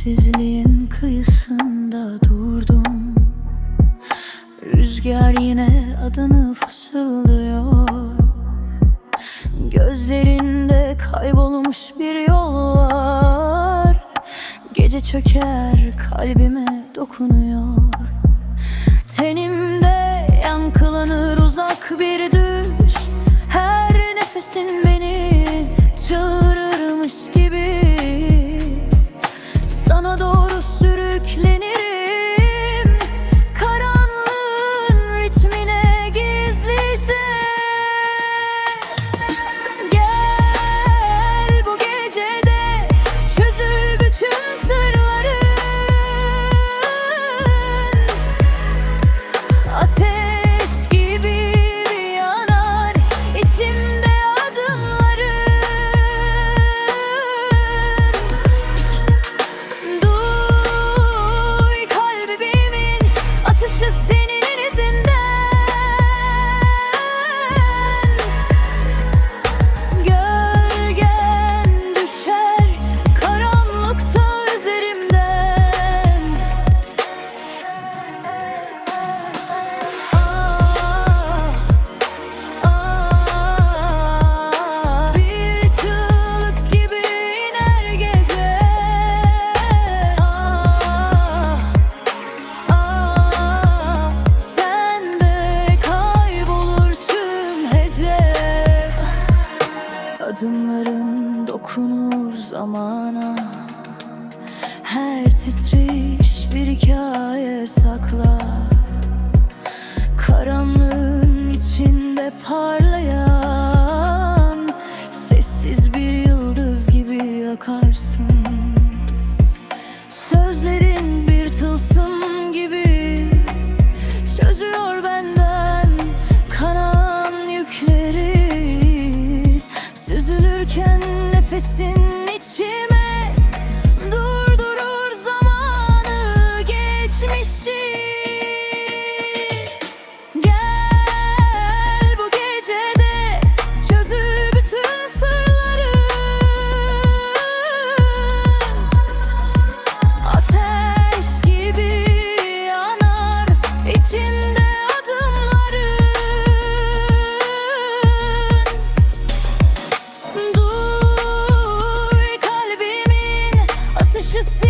Sessizliğin kıyısında durdum. Rüzgar yine adını fısıldıyor. Gözlerinde kaybolmuş bir yol var. Gece çöker kalbime dokunuyor. Tenimde yankılanır uzak bir Adımların dokunur zamana. Her titreş bir hikaye saklar. Karanlığın içinde parlayan listen Just. see